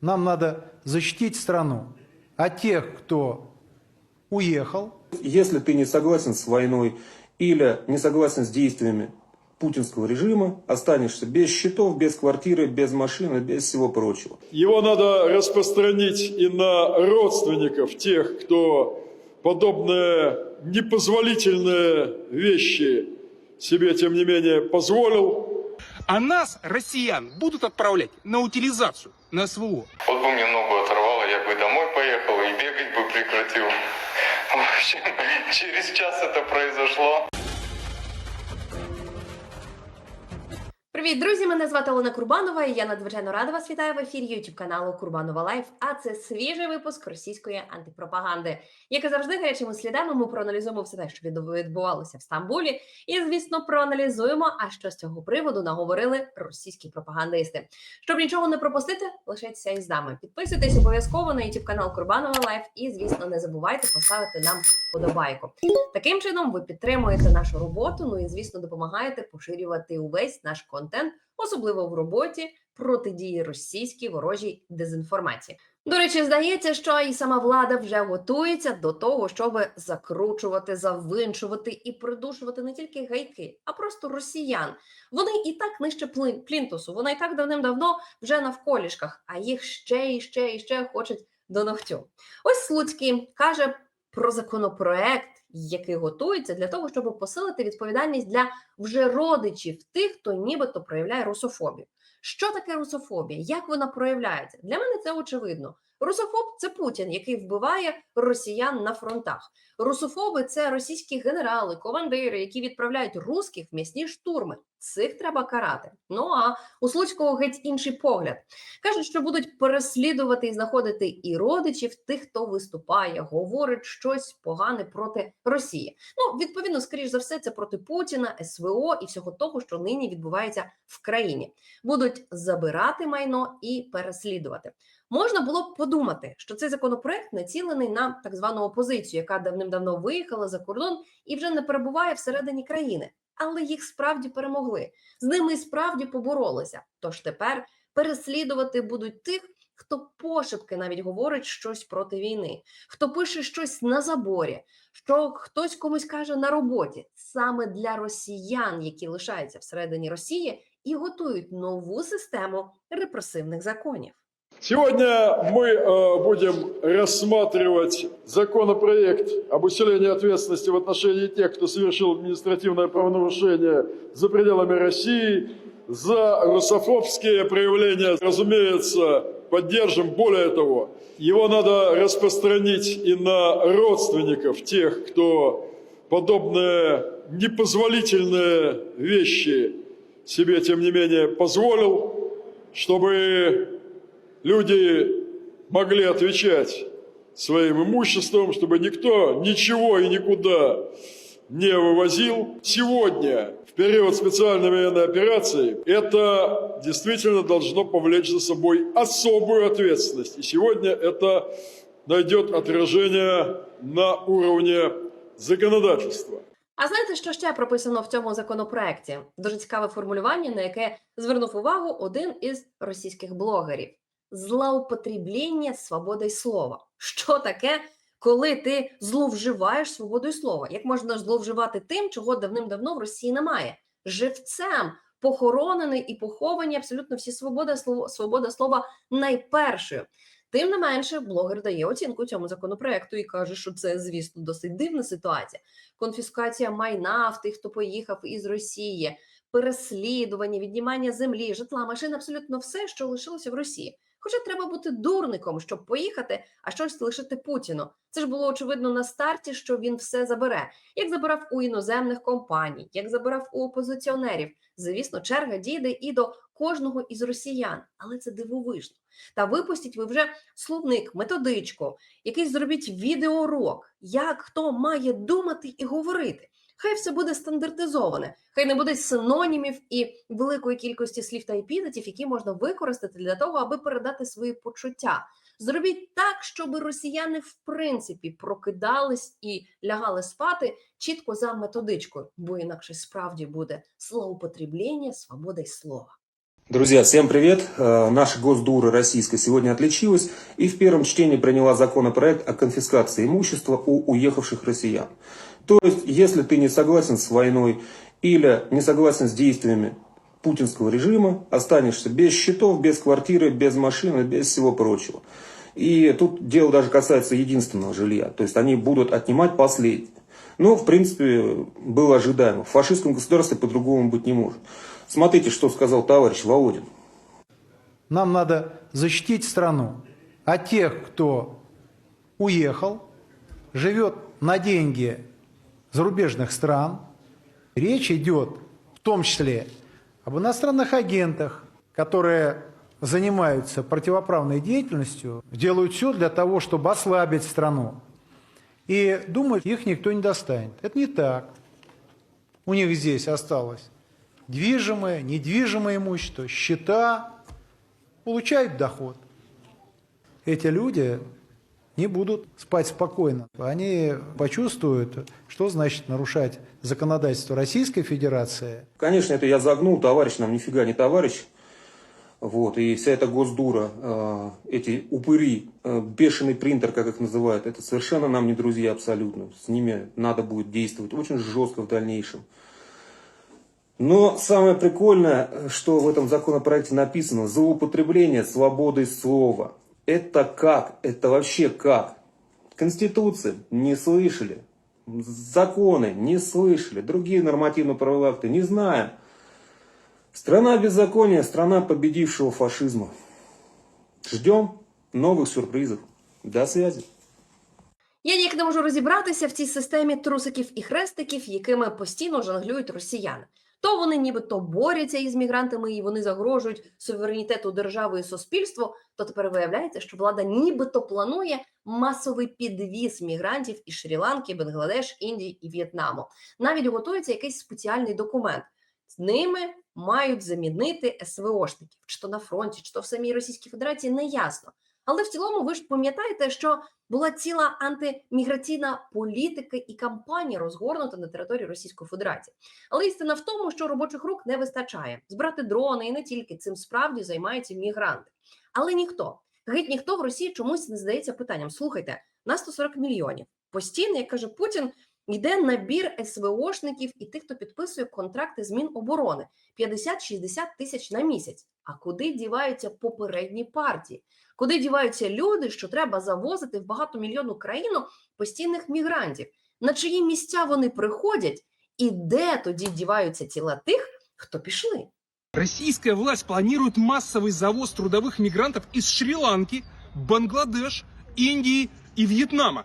Нам надо защитить страну. А тех, кто уехал, Если ты не согласен с войной или не согласен с действиями путинского режима, останешься без счетов, без квартиры, без машины, без всего прочего. Его надо распространить и на родственников тех, кто подобные непозволительные вещи себе, тем не менее, позволил. А нас, россиян, будут отправлять на утилизацию, на СВО. Вот бы мне ногу оторвало, я бы домой поехал и бегать бы прекратил. В общем, через час это произошло. Привіт, друзі! Мене звати Олена Курбанова, і я надзвичайно рада вас вітаю в ефірі YouTube каналу Курбанова Лайф. А це свіжий випуск російської антипропаганди. Як і завжди, гарячими слідами ми проаналізуємо все те, що від- відбувалося в Стамбулі, і звісно, проаналізуємо, а що з цього приводу наговорили російські пропагандисти. Щоб нічого не пропустити, лишайтеся із нами. Підписуйтесь обов'язково на YouTube канал Курбанова Лайф, і звісно, не забувайте поставити нам вподобайку. Таким чином, ви підтримуєте нашу роботу. Ну і звісно, допомагаєте поширювати увесь наш контент, особливо в роботі протидії російській ворожій дезінформації. До речі, здається, що і сама влада вже готується до того, щоб закручувати, завинчувати і придушувати не тільки гайки, а просто росіян. Вони і так нижче плінтусу, вони і так давним-давно вже навколішках, а їх ще і ще і ще хочуть до ногтю. Ось Слуцький каже про законопроект, який готується для того, щоб посилити відповідальність для вже родичів тих, хто нібито проявляє русофобію. Що таке русофобія? Як вона проявляється? Для мене це очевидно. Русофоб це Путін, який вбиває росіян на фронтах. Русофоби це російські генерали, командири, які відправляють русських в м'ясні штурми. Цих треба карати. Ну а у Слуцького геть інший погляд. Кажуть, що будуть переслідувати і знаходити і родичів тих, хто виступає, говорить щось погане проти Росії. Ну, відповідно, скоріш за все, це проти Путіна, СВО і всього того, що нині відбувається в країні. Будуть забирати майно і переслідувати. Можна було б подумати, що цей законопроект націлений на так звану опозицію, яка давним-давно виїхала за кордон і вже не перебуває всередині країни. Але їх справді перемогли. З ними і справді поборолися. Тож тепер переслідувати будуть тих, хто пошепки навіть говорить щось проти війни, хто пише щось на заборі, що хтось комусь каже на роботі, саме для росіян, які лишаються всередині Росії, і готують нову систему репресивних законів. Сегодня мы э, будем рассматривать законопроект об усилении ответственности в отношении тех, кто совершил административное правонарушение за пределами России, за русофобские проявления, разумеется, поддержим. Более того, его надо распространить и на родственников тех, кто подобные непозволительные вещи себе, тем не менее, позволил, чтобы люди могли отвечать своим имуществом, чтобы никто ничего и никуда не вывозил. Сегодня, в период специальной военной операции, это действительно должно повлечь за собой особую ответственность. И сегодня это найдет отражение на уровне законодательства. А знаєте, що ще прописано в цьому законопроекті? Дуже цікаве формулювання, на яке звернув увагу один із російських блогерів: злоупотреблення свободою слова. Що таке, коли ти зловживаєш свободою слова? Як можна зловживати тим, чого давним-давно в Росії немає? Живцем похоронений і поховані абсолютно всі свобода свобода слова найпершою. Тим не менше, блогер дає оцінку цьому законопроекту і каже, що це, звісно, досить дивна ситуація конфіскація майна в тих, хто поїхав із Росії, переслідування, віднімання землі, житла, машин, абсолютно все, що лишилося в Росії. Хоча треба бути дурником, щоб поїхати, а щось лишити Путіну. Це ж було очевидно на старті, що він все забере, як забирав у іноземних компаній, як забирав у опозиціонерів. Звісно, черга дійде і до кожного із росіян, але це дивовижно. Та випустіть ви вже словник, методичку, якийсь зробіть відеоурок, як хто має думати і говорити. Хай все буде стандартизоване, хай не буде синонімів і великої кількості слів та епітетів, які можна використати для того, аби передати свої почуття. Зробіть так, щоб росіяни в принципі прокидались і лягали спати чітко за методичкою, бо інакше справді буде злоупотреблення свободи слова. Друзья, всем привет! Э, Наша Госдура российская сегодня отличилась и в первом чтении приняла законопроект о конфискации имущества у уехавших россиян. То есть, если ты не согласен с войной или не согласен с действиями путинского режима, останешься без счетов, без квартиры, без машины, без всего прочего. И тут дело даже касается единственного жилья. То есть, они будут отнимать последнее. Ну, в принципе, было ожидаемо. В фашистском государстве по-другому быть не может. Смотрите, что сказал товарищ Володин. Нам надо защитить страну от тех, кто уехал, живет на деньги зарубежных стран. Речь идет в том числе об иностранных агентах, которые занимаются противоправной деятельностью, делают все для того, чтобы ослабить страну. И думают, их никто не достанет. Это не так. У них здесь осталось движимое, недвижимое имущество, счета, получают доход. Эти люди не будут спать спокойно. Они почувствуют, что значит нарушать законодательство Российской Федерации. Конечно, это я загнул, товарищ нам нифига не товарищ. Вот, и вся эта госдура, э, эти упыри, э, бешеный принтер, как их называют, это совершенно нам не друзья абсолютно. С ними надо будет действовать очень жестко в дальнейшем. Но самое прикольное, что в этом законопроекте написано, злоупотребление свободой слова. Это как? Это вообще как? Конституции не слышали, законы не слышали, другие нормативно-правовые акты не знаем. Страна беззакония, страна победившего фашизма. Ждем новых сюрпризов. До связи. Я ніяк не можу розібратися в цій системі трусиків і хрестиків, якими постійно жонглюють росіяни. То вони нібито борються із мігрантами і вони загрожують суверенітету держави і суспільству. То тепер виявляється, що влада нібито планує масовий підвіз мігрантів із Шрі-Ланки, Бангладеш, Індії і В'єтнаму. Навіть готується якийсь спеціальний документ. З ними мають замінити СВОшників, чи то на фронті, чи то в самій Російській Федерації, не ясно. Але в цілому, ви ж пам'ятаєте, що була ціла антиміграційна політика і кампанія розгорнута на території Російської Федерації. Але істина в тому, що робочих рук не вистачає. Збирати дрони і не тільки цим справді займаються мігранти. Але ніхто, геть ніхто в Росії чомусь не задається питанням: слухайте, нас 140 мільйонів. Постійно, як каже Путін, йде набір СВОшників і тих, хто підписує контракти з Міноборони 50-60 тисяч на місяць. А куди діваються попередні партії? Куди діваються люди, що треба завозити в багатомільйонну країну постійних мігрантів? На чиї місця вони приходять, і де тоді діваються тіла тих, хто пішли? Российская власть планирует массовый завоз трудовых мигрантов из Шри-Ланки, Бангладеш, Индии и Вьетнама.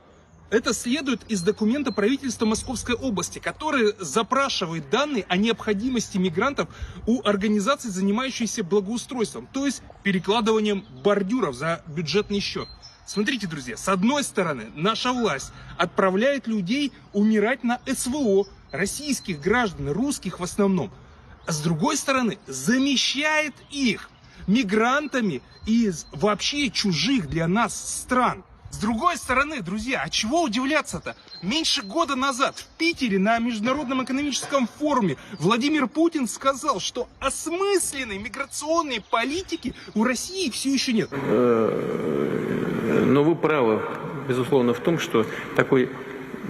Это следует из документа правительства Московской области, который запрашивает данные о необходимости мигрантов у организаций, занимающихся благоустройством, то есть перекладыванием бордюров за бюджетный счет. Смотрите, друзья, с одной стороны, наша власть отправляет людей умирать на СВО, российских граждан, русских в основном, а с другой стороны, замещает их мигрантами из вообще чужих для нас стран. С другой стороны, друзья, а чего удивляться-то? Меньше года назад в Питере на Международном экономическом форуме Владимир Путин сказал, что осмысленной миграционной политики у России все еще нет. Э, Но вы правы, безусловно, в том, что такой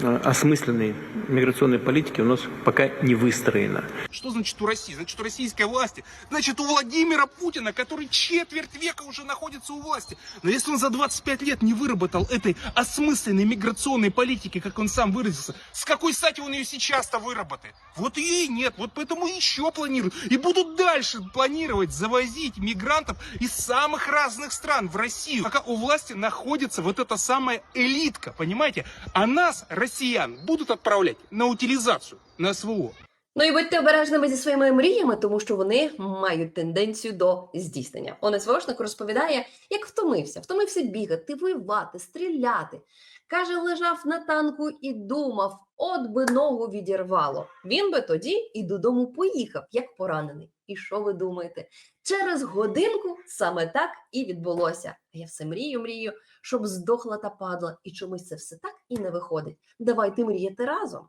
э, осмысленной миграционной политики у нас пока не выстроено. Что значит у России? Значит, у российской власти. Значит, у Владимира Путина, который четверть века уже находится у власти. Но если он за 25 лет не выработал этой осмысленной миграционной политики, как он сам выразился, с какой стати он ее сейчас-то выработает? Вот ее и нет. Вот поэтому еще планируют. И будут дальше планировать завозить мигрантов из самых разных стран в Россию. Пока у власти находится вот эта самая элитка, понимаете? А нас, россиян, будут отправлять на утилизацию, на СВО. Ну і будьте обережними зі своїми мріями, тому що вони мають тенденцію до здійснення. СВОшник розповідає, як втомився, втомився бігати, воювати, стріляти. Каже, лежав на танку і думав, от би ногу відірвало. Він би тоді і додому поїхав, як поранений. І що ви думаєте? Через годинку саме так і відбулося. А я все мрію, мрію, щоб здохла та падла, і чомусь це все так і не виходить. Давайте мріяти разом.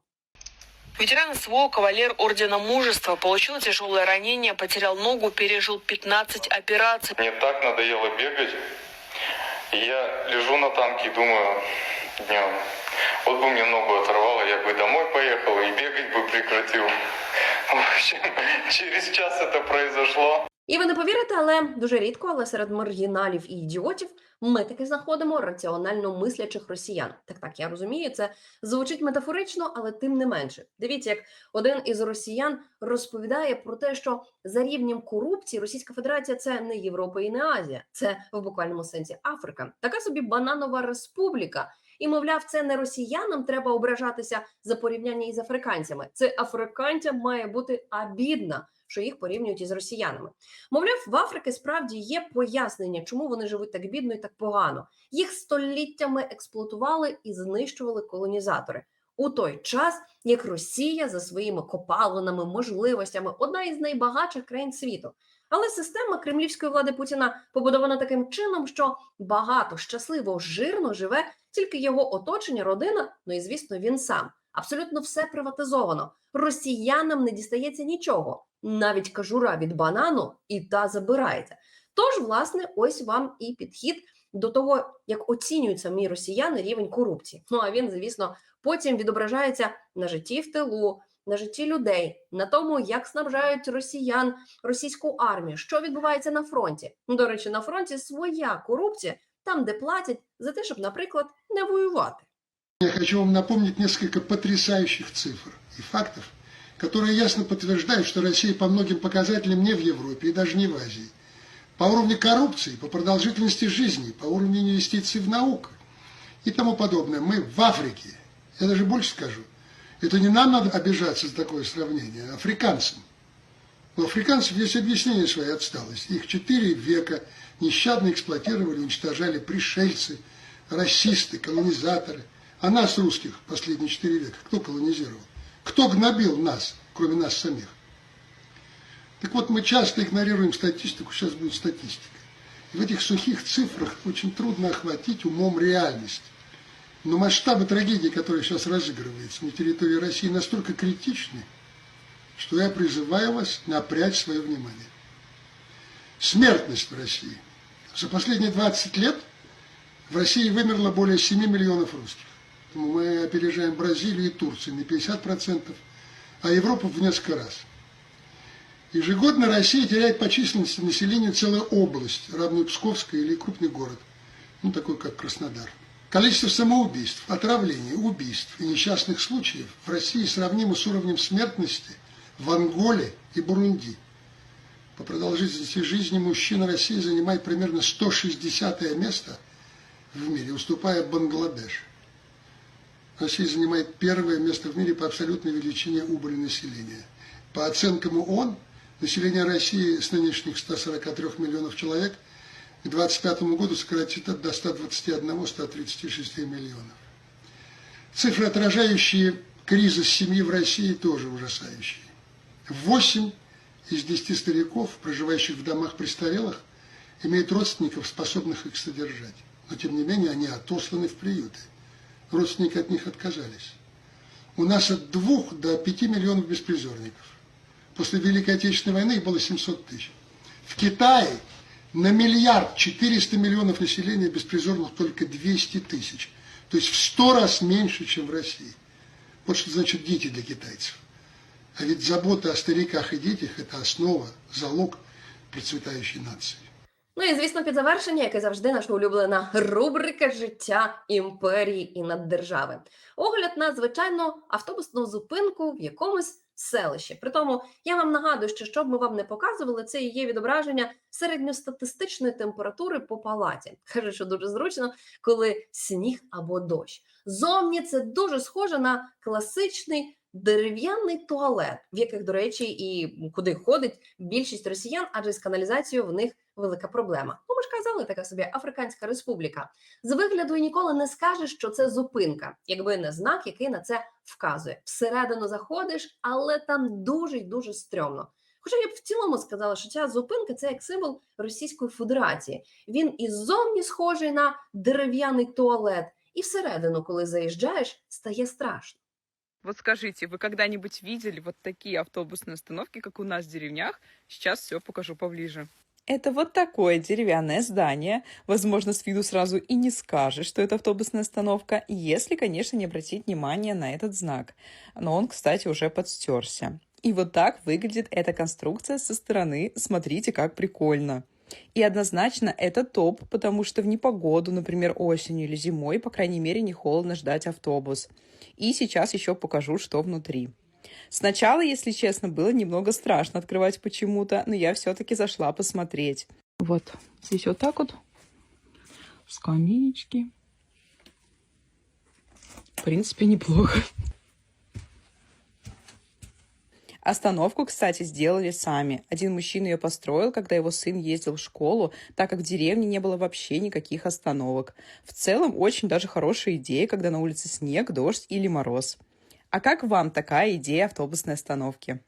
Ветеран СВО, кавалер Ордена Мужества, получил тяжелое ранение, потерял ногу, пережил 15 операций. Мне так надоело бегать. И я лежу на танке и думаю днем, вот бы мне ногу оторвало, я бы домой поехал и бегать бы прекратил. В общем, через час это произошло. І ви не повірите, але дуже рідко, але серед маргіналів і ідіотів ми таки знаходимо раціонально мислячих росіян. Так, так, я розумію, це звучить метафорично, але тим не менше. Дивіться, як один із росіян розповідає про те, що за рівнем корупції Російська Федерація це не Європа і не Азія, це в буквальному сенсі Африка. Така собі бананова республіка. І мовляв, це не росіянам треба ображатися за порівняння із африканцями. Це африканцям має бути обідно, що їх порівнюють із росіянами. Мовляв, в Африки справді є пояснення, чому вони живуть так бідно і так погано. Їх століттями експлуатували і знищували колонізатори. У той час, як Росія за своїми копалинами, можливостями, одна із найбагатших країн світу. Але система кремлівської влади Путіна побудована таким чином, що багато, щасливо, жирно живе тільки його оточення, родина, ну і звісно, він сам. Абсолютно все приватизовано. Росіянам не дістається нічого, навіть кажура від банану, і та забирається. Тож, власне, ось вам і підхід до того, як оцінюють самі росіяни рівень корупції. Ну а він, звісно, потім відображається на житті в тилу, на житті людей, на тому, як снабжають росіян російську армію, що відбувається на фронті. Ну, До речі, на фронті своя корупція, там, де платять за те, щоб, наприклад, не воювати. Я хочу вам напомнить несколько потрясающих цифр и фактов, которые ясно подтверждают, что Россия по многим показателям не в Европе и даже не в Азии. По уровню коррупции, по продолжительности жизни, по уровню инвестиций в науку и тому подобное. Мы в Африке. Я даже больше скажу. Это не нам надо обижаться за такое сравнение, а африканцам. У африканцев есть объяснение своей отсталости. Их четыре века нещадно эксплуатировали, уничтожали пришельцы, расисты, колонизаторы. А нас, русских, последние четыре века, кто колонизировал? Кто гнобил нас, кроме нас самих? Так вот, мы часто игнорируем статистику, сейчас будет статистика. И в этих сухих цифрах очень трудно охватить умом реальность. Но масштабы трагедии, которая сейчас разыгрывается на территории России, настолько критичны, что я призываю вас напрячь свое внимание. Смертность в России. За последние 20 лет в России вымерло более 7 миллионов русских. Мы опережаем Бразилию и Турцию на 50%, а Европу в несколько раз. Ежегодно Россия теряет по численности населения целую область, равную Псковской или крупный город, ну такой как Краснодар. Количество самоубийств, отравлений, убийств и несчастных случаев в России сравнимо с уровнем смертности в Анголе и Бурунди. По продолжительности жизни мужчина России занимает примерно 160 место в мире, уступая Бангладеш. Россия занимает первое место в мире по абсолютной величине убыли населения. По оценкам ООН, население России с нынешних 143 миллионов человек к 2025 году сократится до 121-136 миллионов. Цифры, отражающие кризис семьи в России, тоже ужасающие. 8 из 10 стариков, проживающих в домах престарелых, имеют родственников, способных их содержать. Но, тем не менее, они отосланы в приюты. Родственники от них отказались. У нас от 2 до 5 миллионов беспризорников. После Великой Отечественной войны их было 700 тысяч. В Китае на миллиард 400 миллионов населения беспризорных только 200 тысяч. То есть в 100 раз меньше, чем в России. Вот что значит дети для китайцев. А ведь забота о стариках и детях – это основа, залог процветающей нации. Ну і звісно, під завершення, як і завжди, наша улюблена рубрика життя імперії і наддержави. Огляд на звичайну автобусну зупинку в якомусь селищі. Притому я вам нагадую, що щоб ми вам не показували, це є відображення середньостатистичної температури по палаті. Каже, що дуже зручно, коли сніг або дощ. Зовні це дуже схоже на класичний дерев'яний туалет, в яких, до речі, і куди ходить більшість росіян, адже з каналізацією в них велика проблема. Ну, ми ж казали, така собі Африканська Республіка. З вигляду ніколи не скажеш, що це зупинка, якби не знак, який на це вказує. Всередину заходиш, але там дуже й дуже стрьомно. Хоча я б в цілому сказала, що ця зупинка це як символ Російської Федерації. Він і ззовні схожий на дерев'яний туалет, і всередину, коли заїжджаєш, стає страшно. Вот скажите, вы когда-нибудь видели вот такие автобусные остановки, как у нас в деревнях? Сейчас все покажу поближе. Это вот такое деревянное здание. Возможно, с виду сразу и не скажешь, что это автобусная остановка, если, конечно, не обратить внимание на этот знак. Но он, кстати, уже подстерся. И вот так выглядит эта конструкция со стороны. Смотрите, как прикольно. И однозначно это топ, потому что в непогоду, например, осенью или зимой, по крайней мере, не холодно ждать автобус. И сейчас еще покажу, что внутри. Сначала, если честно, было немного страшно открывать почему-то, но я все-таки зашла посмотреть. Вот здесь вот так вот скамеечки. В принципе, неплохо. Остановку, кстати, сделали сами. Один мужчина ее построил, когда его сын ездил в школу, так как в деревне не было вообще никаких остановок. В целом, очень даже хорошая идея, когда на улице снег, дождь или мороз. А как вам така ідея автобусної остановки?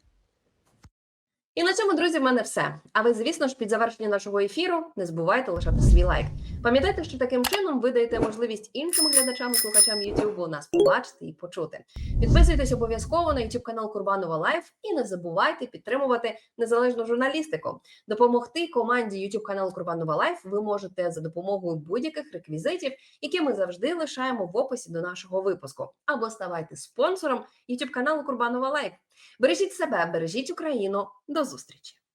І на цьому, друзі, в мене все. А ви, звісно ж, під завершення нашого ефіру не забувайте лишати свій лайк. Пам'ятайте, що таким чином ви даєте можливість іншим глядачам і слухачам YouTube нас побачити і почути. Підписуйтесь обов'язково на YouTube канал Курбанова Лайф і не забувайте підтримувати незалежну журналістику. Допомогти команді YouTube каналу Курбанова Лайф ви можете за допомогою будь-яких реквізитів, які ми завжди лишаємо в описі до нашого випуску, або ставайте спонсором YouTube каналу Курбанова Лайф. Бережіть себе, бережіть Україну. До зустрічі!